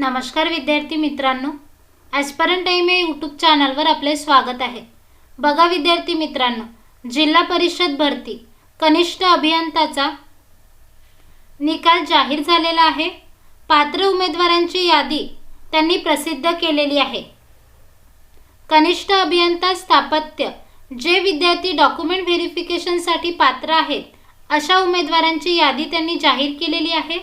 नमस्कार विद्यार्थी मित्रांनो. ॲस्परंट टाईम या यूट्यूब चॅनलवर आपले स्वागत आहे. बघा विद्यार्थी मित्रांनो जिल्हा परिषद भरती कनिष्ठ अभियंताचा निकाल जाहीर झालेला आहे. पात्र उमेदवारांची यादी त्यांनी प्रसिद्ध केलेली आहे. कनिष्ठ अभियंता स्थापत्य जे विद्यार्थी डॉक्युमेंट व्हेरिफिकेशनसाठी पात्र आहेत अशा उमेदवारांची यादी त्यांनी जाहीर केलेली आहे.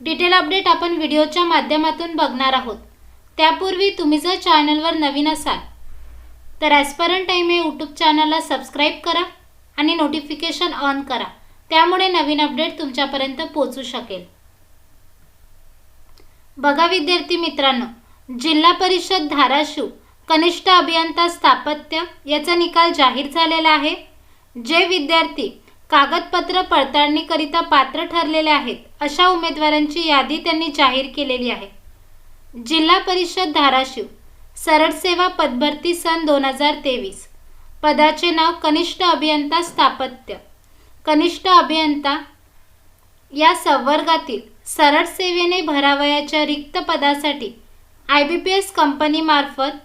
डिटेल अपडेट आपण व्हिडिओच्या माध्यमातून बघणार आहोत. त्यापूर्वी तुम्ही जर चॅनलवर नवीन असाल तर ॲस्परंट टाईम हे यूट्यूब चॅनलला सबस्क्राईब करा आणि नोटिफिकेशन ऑन करा. त्यामुळे नवीन अपडेट तुमच्यापर्यंत पोहोचू शकेल. बघा विद्यार्थी मित्रांनो जिल्हा परिषद धाराशिव कनिष्ठ अभियंता स्थापत्य याचा निकाल जाहीर झालेला आहे. जे विद्यार्थी कागदपत्र पडताळणीकरिता पात्र ठरलेले आहेत अशा उमेदवारांची यादी त्यांनी जाहीर केलेली आहे. जिल्हा परिषद धाराशिव सरळ सेवा पदभरती सन दोन हजार तेवीस. पदाचे नाव कनिष्ठ अभियंता स्थापत्य. कनिष्ठ अभियंता या संवर्गातील सरळ सेवेने भरावयाच्या रिक्त पदासाठी आय बी पी एस कंपनीमार्फत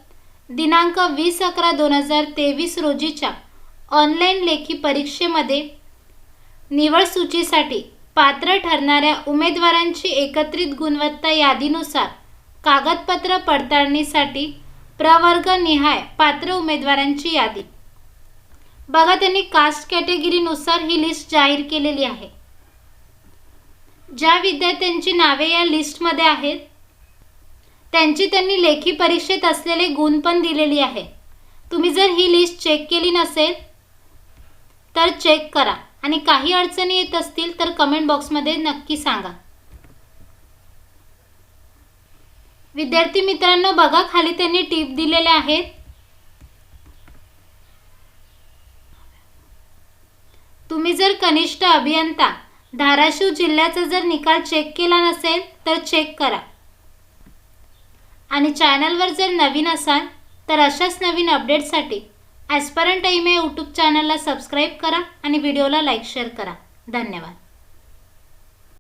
दिनांक वीस अकरा दोन हजार तेवीस रोजीच्या ऑनलाईन लेखी परीक्षेमध्ये निवड सूचीसाठी पात्र ठरणाऱ्या उमेदवारांची एकत्रित गुणवत्ता यादीनुसार कागदपत्र पडताळणीसाठी प्रवर्ग निहाय पात्र उमेदवारांची यादी. बघा त्यांनी कास्ट कॅटेगरीनुसार ही लिस्ट जाहीर केलेली आहे. ज्या विद्यार्थ्यांची नावे या लिस्टमध्ये आहेत त्यांची त्यांनी लेखी परीक्षेत असलेले गुण पण दिलेली आहे. तुम्ही जर ही लिस्ट चेक केली नसेल तर चेक करा. आणि काही अडचणी येत असतील तर कमेंट बॉक्समध्ये नक्की सांगा. विद्यार्थी मित्रांनो बघा खाली त्यांनी टीप दिलेल्या आहेत. तुम्ही जर कनिष्ठ अभियंता धाराशिव जिल्ह्याचा जर निकाल चेक केला नसेल तर चेक करा. आणि चॅनलवर जर नवीन असाल तर अशाच नवीन अपडेटसाठी ॲस्परंट टाईम यूट्यूब चॅनलला सबस्क्राईब करा आणि व्हिडिओला लाईक शेअर करा. धन्यवाद.